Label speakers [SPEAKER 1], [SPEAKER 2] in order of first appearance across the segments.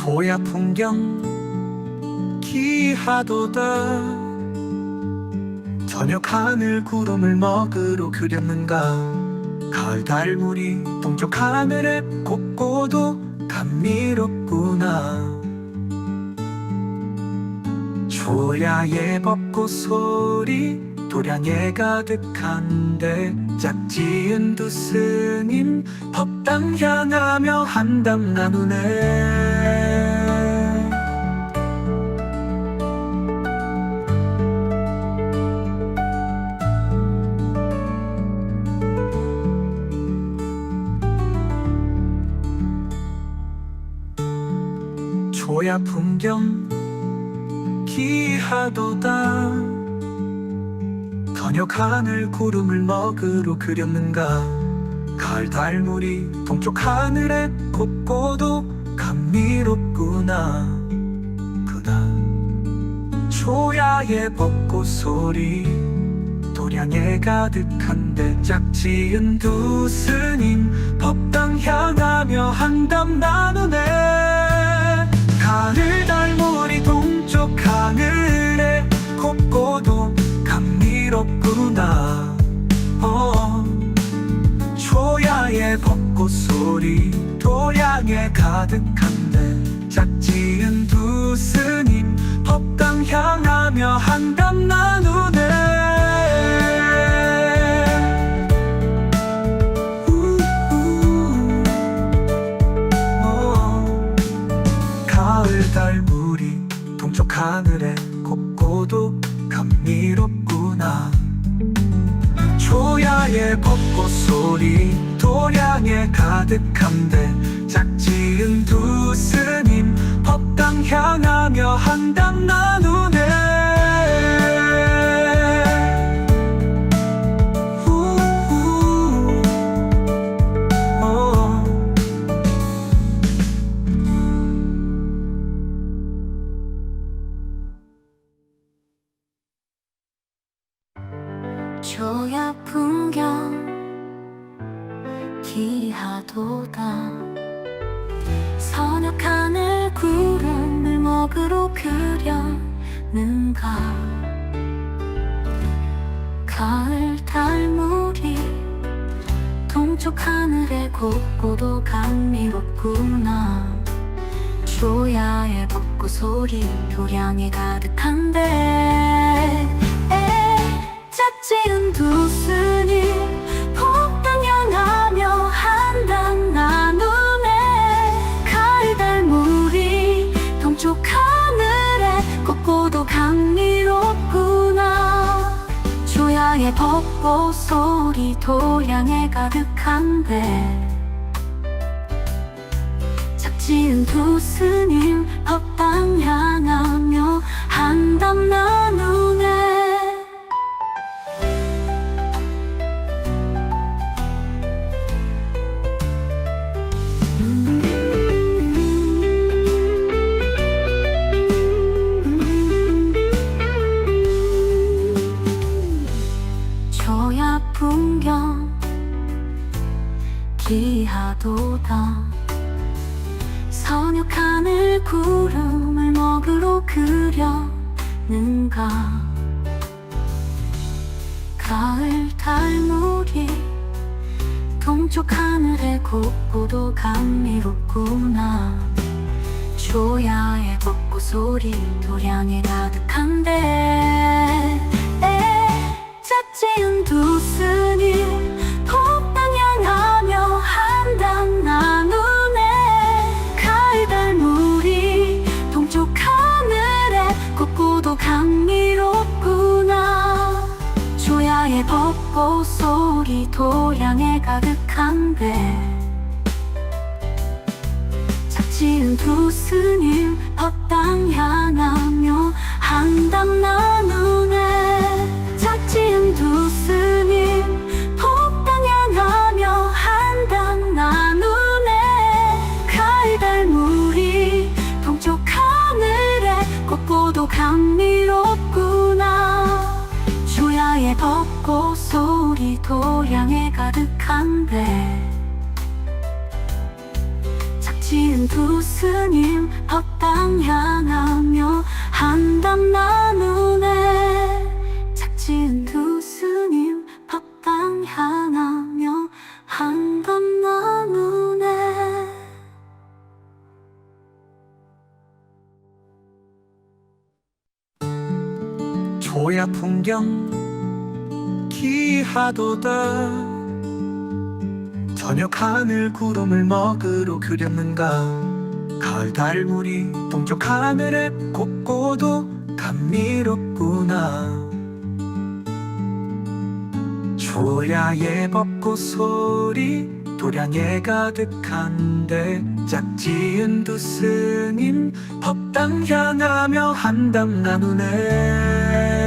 [SPEAKER 1] 조야 풍경 기하도다. 저녁 하늘 구름을 먹으러 그렸는가? 가을 달물이 동쪽 하늘에 곱고도 감미롭구나. 조야의 벚꽃 소리 도량에 가득한데 짝지은 두 스님 법당 향하며 한담 나누네. 조야 풍경 기하도다 저녁 하늘 구름을 먹으러 그렸는가? 가을 달물이 동쪽 하늘에 곱고도 감미롭구나. 그날 조야의 벚꽃 소리 도량에 가득한데 짝지은 두 스님 법당 향하며 한담 나누네. 가을 달물이 동쪽 하늘에 가득한데 짝지은 두 스님 법당 향하며 한담 나누네. 어. 하늘에 곱고도 감미롭구나 조야의 벚꽃 소리 도량에 가득한데 짝지 은 두 스님 법당 향하며 한담 나누네
[SPEAKER 2] 동쪽 하늘에 곱고도 감미롭구나. 조야의 벚꽃 소리 교량이 가득한데. 에, 짝지은 두 스님 조야의 벚꽃 소리 도량에 가득한데 짝지은 두 스님 법당 향하며 한담 나누네 소리 도량에 가득한데 에, 짝지은 두 스님 법당 향하며 한담 나누네 가을 달 물이 동쪽 하늘에 곱고도 감미롭구나. 조야의 벚꽃 소리 도량에 가득한데 짝지은 두 스님 법당 향하며 한담 나누네 짝지은 두 스님 법당 향하며 한담 나누네 가을 달 물이 동쪽 하늘에 곱고도 감미롭구나. 조야의 벚꽃 소리 도량에 가득한데 작 지은 두 스님 법당 향하며 한담 나누네 작지은 두 스님 법당 향하며 한담 나누네
[SPEAKER 1] 조야 풍경 기하도다 저녁 하늘 구름을 먹으러 그렸는가? 가을 달물이 동쪽 하늘에 곱고도 감미롭구나. 조야의 벚꽃 소리 도량에 가득한데 짝지은 두 스님 법당 향하며 한담 나누네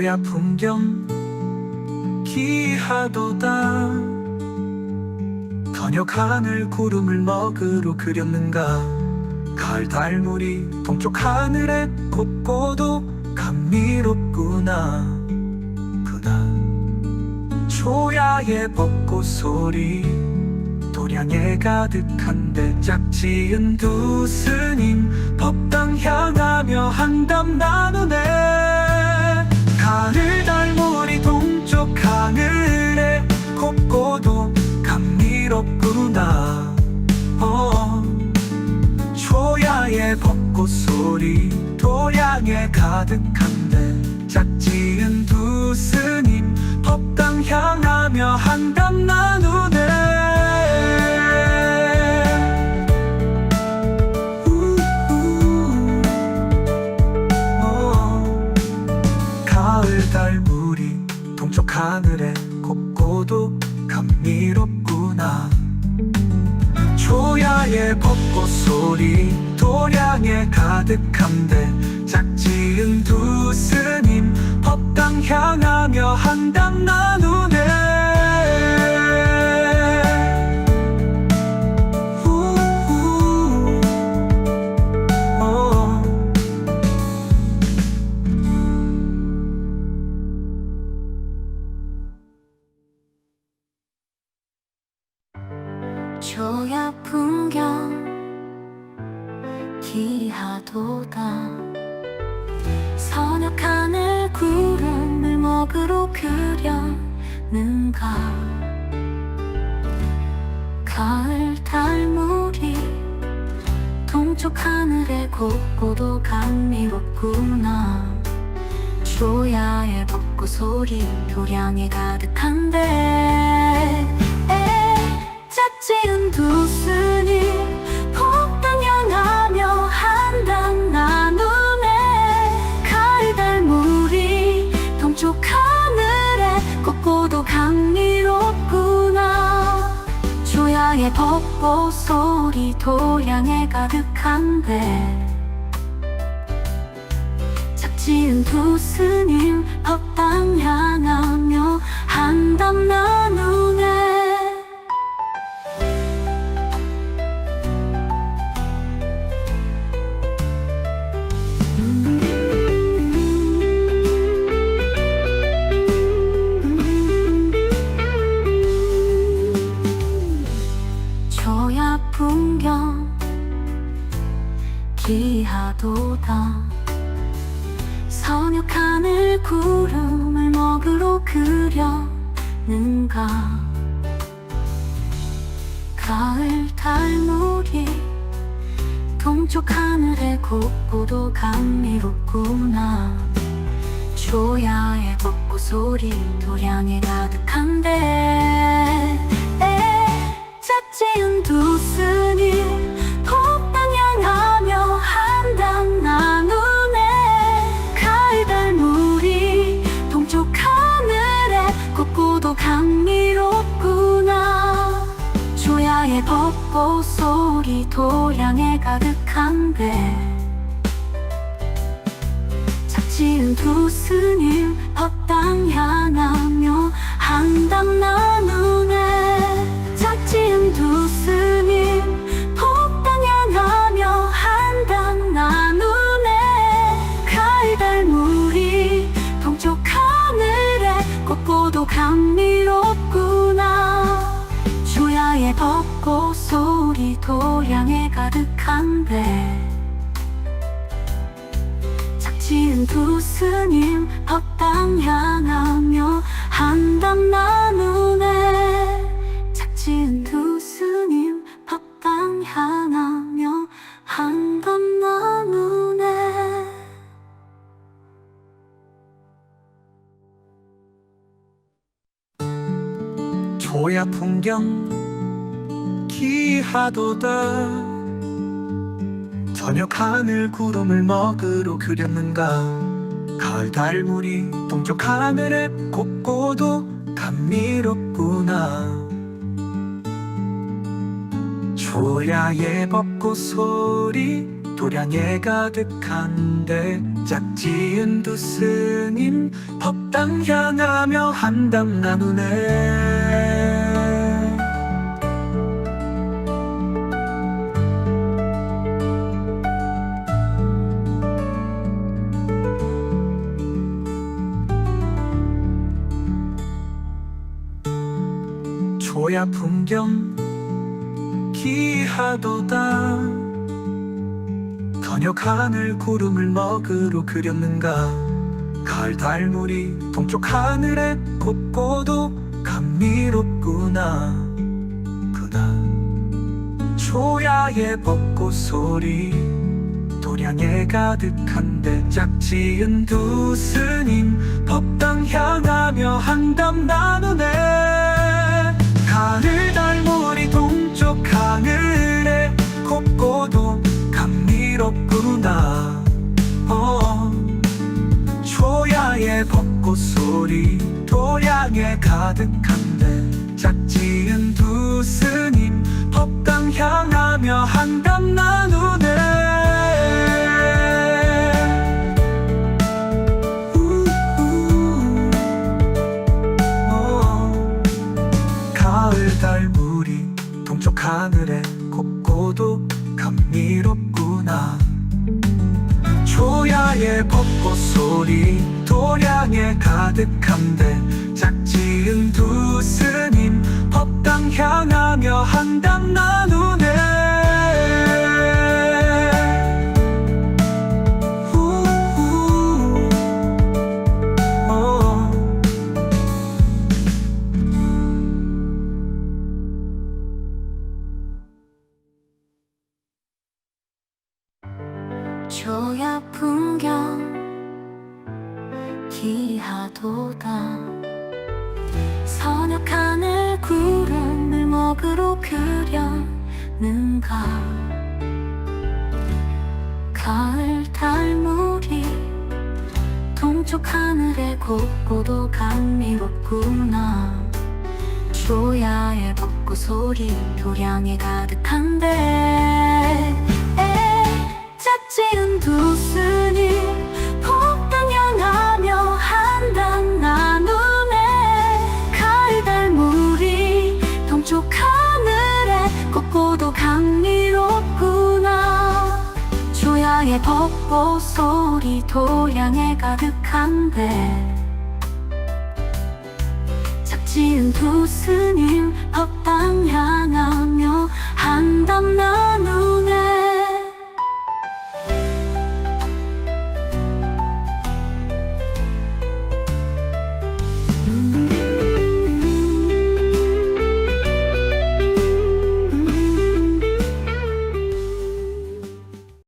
[SPEAKER 1] 조야 풍경 기하도다. 저녁 하늘 구름을 먹으러 그렸는가. 가을 달물이 동쪽 하늘에 곱고도 감미롭구나. 그날 조야의 벚꽃 소리 도량에 가득한데 짝지은 두 스님 법당 향하며 한담 나누네 가을 달물이 동쪽 하늘에 곱고도 감미롭구나 어. 초야의 벚꽃 소리 도량에 가득한데 짝지은 두 스님 법당 향하며 한담 나누네 동쪽 하늘에 곱고도 감미롭구나. 조야의 벚꽃 소리 도량에 가득한데 짝지은 두 스님 법당 향하며 한담 나누네
[SPEAKER 2] 그려는가? 가을 달물이 동쪽 하늘에 곱고도 감미롭구나. 조야의 벚꽃 소리 도량에 가득한데 에, 짝지은 두 스님 조야의 벚꽃 소리 도량에 가득한데. 짝지은 두 스님 법당 향하며 한담 나누네 도다 서녁 하늘 구름을 먹으러 그려는가? 가을 달물이 동쪽 하늘에 곱고도 감미롭구나. 조야의 벚꽃 소리 도량에 가득한데 도량에 가득한데 짝지은 두 스님 법당 향하며 한담 나누네 스님 법당 향하며 한담 나누네 작지은 두 스님 법당 향하며 한담 나누네
[SPEAKER 1] 조야 풍경 기하도다. 저녁 하늘 구름을 먹으러 그렸는가 가을 달물이 동쪽 하늘에 곱고도 감미롭구나. 조야의 벚꽃 소리 도량에 가득한데 짝지은 두 스님 법당 향하며 한담 나누네 조야 풍경? 기하도다. 저녁 하늘 구름을 먹으러 그렸는가? 가을 달물이 동쪽 하늘에 곱고도 감미롭구나. 그나 조야의 벚꽃 소리 도량에 가득한데 짝지은 두 스님 법당 향하며 한담 나누네 가을 달물이 동쪽 하늘에 곱고도 감미롭구나 어. 초야의 벚꽃 소리 도량에 가득한데 짝지은 두 스님 법당 향하며 한담 나누 곱고도 감미롭구나. 조야의 벚꽃 소리 도량에 가득한데 짝지은 두 스님 법당 향하며 한담 나누
[SPEAKER 2] 풍경 기하도다. 서녁 하늘 구름을 먹으러 그렸는가? 가을 달물이 동쪽 하늘에 곱고도 감미롭구나. 조야의 벚꽃 소리 도량에 가득한데 지은 두 스님 폭당 향하며 한담 나누네 가을 달물이 동쪽 하늘에 곱고도 감미롭구나. 조야의 벚꽃 소리 도량에 가득한데 작지은 두 스님 법당 향하며 한담 나누네